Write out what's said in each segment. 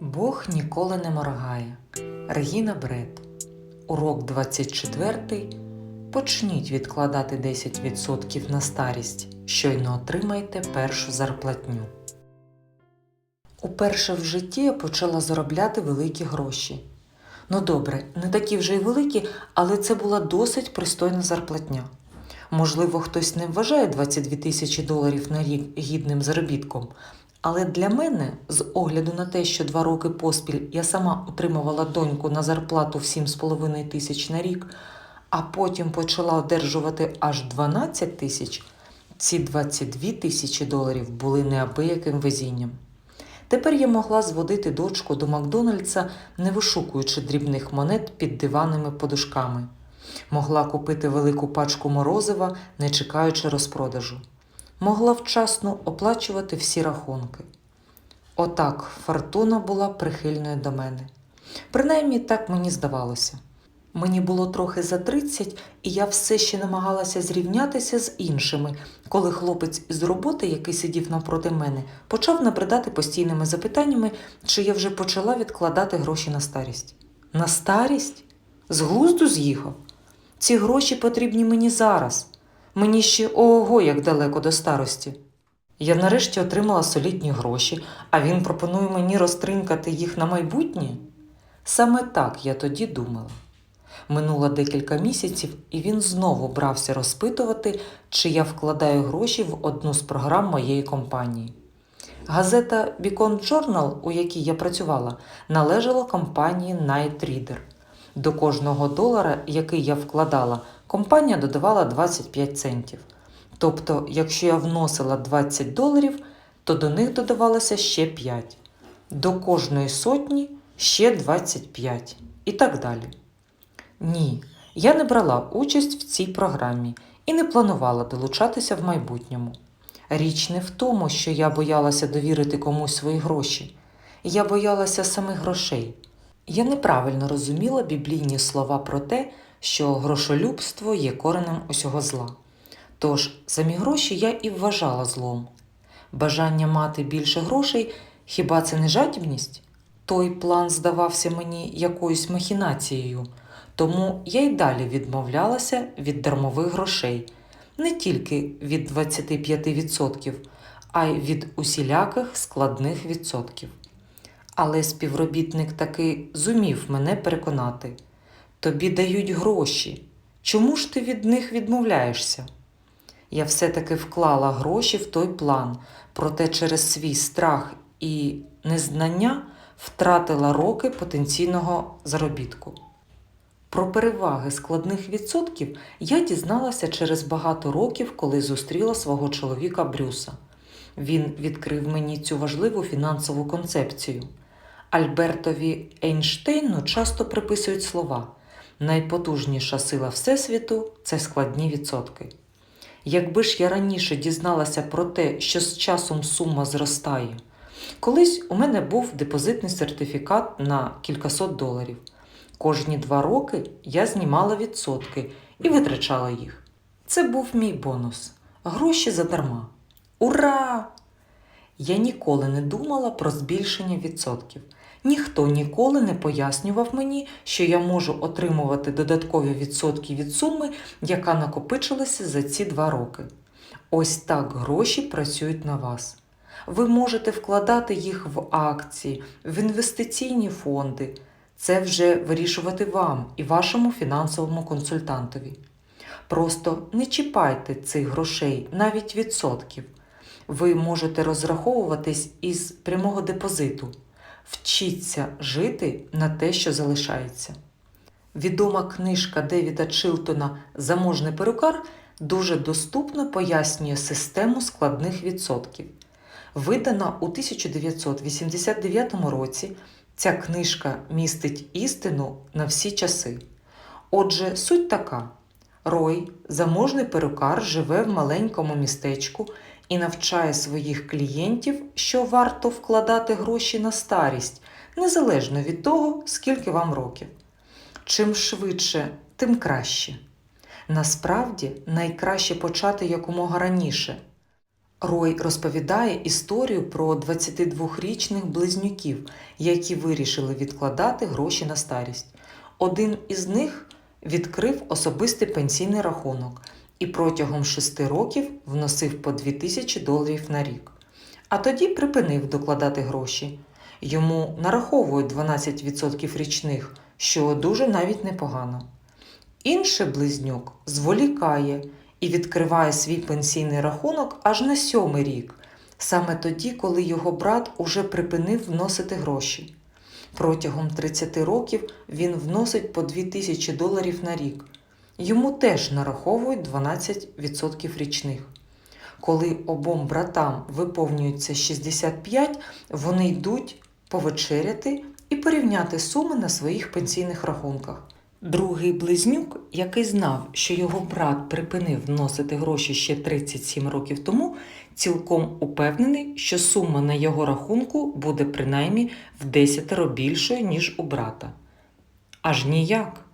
Бог ніколи не моргає. Регіна Бред. Урок 24. Почніть відкладати 10% на старість. Щойно отримаєте першу зарплатню. Уперше в житті я почала заробляти великі гроші. Ну добре, не такі вже й великі, але це була досить пристойна зарплатня. Можливо, хтось не вважає 22 тисячі доларів на рік гідним заробітком, але для мене, з огляду на те, що два роки поспіль я сама утримувала доньку на зарплату в 7,5 тисяч на рік, а потім почала одержувати аж 12 тисяч, ці 22 тисячі доларів були неабияким везінням. Тепер я могла зводити дочку до Макдональдса, не вишукуючи дрібних монет під диванними подушками. Могла купити велику пачку морозива, не чекаючи розпродажу. Могла вчасно оплачувати всі рахунки. Отак фортуна була прихильною до мене. Принаймні так мені здавалося. Мені було трохи за 30, і я все ще намагалася зрівнятися з іншими, коли хлопець із роботи, який сидів навпроти мене, почав набридати постійними запитаннями, чи я вже почала відкладати гроші на старість. На старість? З глузду з'їхав. Ці гроші потрібні мені зараз. Мені ще ого, як далеко до старості. Я нарешті отримала солідні гроші, а він пропонує мені розтринкати їх на майбутнє? Саме так я тоді думала. Минуло декілька місяців, і він знову брався розпитувати, чи я вкладаю гроші в одну з програм моєї компанії. Газета Beacon Journal, у якій я працювала, належала компанії Night Reader. До кожного долара, який я вкладала, компанія додавала 25 центів. Тобто, якщо я вносила 20 доларів, то до них додавалося ще 5. До кожної сотні ще 25 і так далі. Ні, я не брала участь в цій програмі і не планувала долучатися в майбутньому. Річ не в тому, що я боялася довірити комусь свої гроші. Я боялася самих грошей. Я неправильно розуміла біблійні слова про те, що грошолюбство є коренем усього зла. Тож самі гроші я і вважала злом. Бажання мати більше грошей хіба це не жадібність? Той план здавався мені якоюсь махінацією, тому я й далі відмовлялася від дармових грошей, не тільки від 25%, а й від усіляких складних відсотків. Але співробітник таки зумів мене переконати. Тобі дають гроші. Чому ж ти від них відмовляєшся? Я все-таки вклала гроші в той план, проте через свій страх і незнання втратила роки потенційного заробітку. Про переваги складних відсотків я дізналася через багато років, коли зустріла свого чоловіка Брюса. Він відкрив мені цю важливу фінансову концепцію. Альбертові Ейнштейну часто приписують слова: найпотужніша сила Всесвіту це складні відсотки. Якби ж я раніше дізналася про те, що з часом сума зростає, колись у мене був депозитний сертифікат на кількасот доларів. Кожні два роки я знімала відсотки і витрачала їх. Це був мій бонус. Гроші задарма. Ура! Я ніколи не думала про збільшення відсотків. Ніхто ніколи не пояснював мені, що я можу отримувати додаткові відсотки від суми, яка накопичилася за ці два роки. Ось так гроші працюють на вас. Ви можете вкладати їх в акції, в інвестиційні фонди. Це вже вирішувати вам і вашому фінансовому консультантові. Просто не чіпайте цих грошей, навіть відсотків. Ви можете розраховуватись із прямого депозиту. Вчіться жити на те, що залишається. Відома книжка Девіда Чилтона Заможний перукар дуже доступно пояснює систему складних відсотків. Видана у 1989 році, ця книжка містить істину на всі часи. Отже, суть така: Рой, заможний перукар, живе в маленькому містечку і навчає своїх клієнтів, що варто вкладати гроші на старість, незалежно від того, скільки вам років. Чим швидше, тим краще. Насправді найкраще почати якомога раніше. Рой розповідає історію про 22-річних близнюків, які вирішили відкладати гроші на старість. Один із них відкрив особистий пенсійний рахунок і протягом 6 років вносив по 2000 доларів на рік. А тоді припинив докладати гроші. Йому нараховують 12% річних, що дуже навіть непогано. Інший близнюк зволікає і відкриває свій пенсійний рахунок аж на сьомий рік, саме тоді, коли його брат уже припинив вносити гроші. Протягом 30 років він вносить по 2000 доларів на рік. Йому теж нараховують 12% річних. Коли обом братам виповнюється 65, вони йдуть повечеряти і порівняти суми на своїх пенсійних рахунках. Другий близнюк, який знав, що його брат припинив вносити гроші ще 37 років тому, цілком упевнений, що сума на його рахунку буде принаймні в 10 більшою, ніж у брата. Аж ніяк.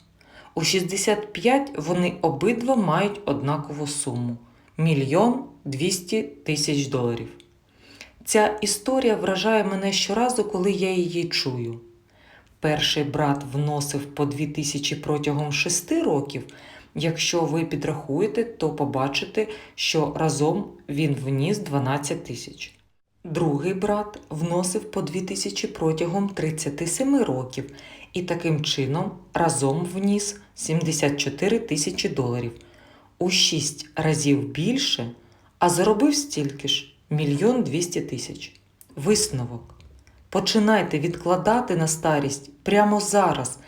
У 65 вони обидва мають однакову суму мільйон 200 тисяч доларів. Ця історія вражає мене щоразу, коли я її чую. Перший брат вносив по 2 тисячі протягом 6 років. Якщо ви підрахуєте, то побачите, що разом він вніс 12 тисяч. Другий брат вносив по 2 тисячі протягом 37 років і таким чином разом вніс 74 тисячі доларів у 6 разів більше, а заробив стільки ж мільйон 200 тисяч. Висновок. Починайте відкладати на старість прямо зараз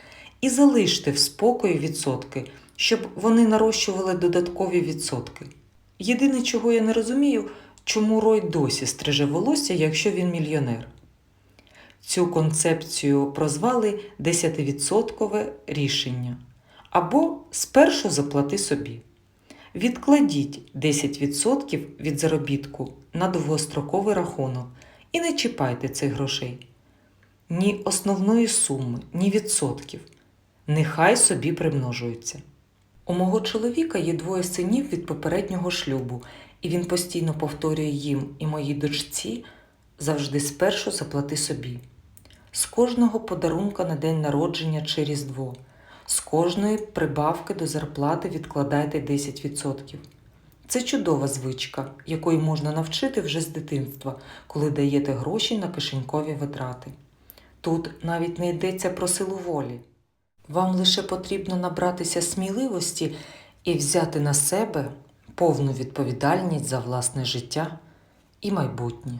і залиште в спокої відсотки, щоб вони нарощували додаткові відсотки. Єдине, чого я не розумію, чому Рой досі стриже волосся, якщо він мільйонер. Цю концепцію прозвали 10% рішення або спершу заплати собі. Відкладіть 10% від заробітку на довгостроковий рахунок і не чіпайте цих грошей. Ні основної суми, ні відсотків. Нехай собі примножуються. У мого чоловіка є двоє синів від попереднього шлюбу, і він постійно повторює їм і моїй дочці завжди спершу заплати собі. З кожного подарунка на день народження чи Різдво, з кожної прибавки до зарплати відкладайте 10%. Це чудова звичка, якої можна навчити вже з дитинства, коли даєте гроші на кишенькові витрати. Тут навіть не йдеться про силу волі. Вам лише потрібно набратися сміливості і взяти на себе повну відповідальність за власне життя і майбутнє.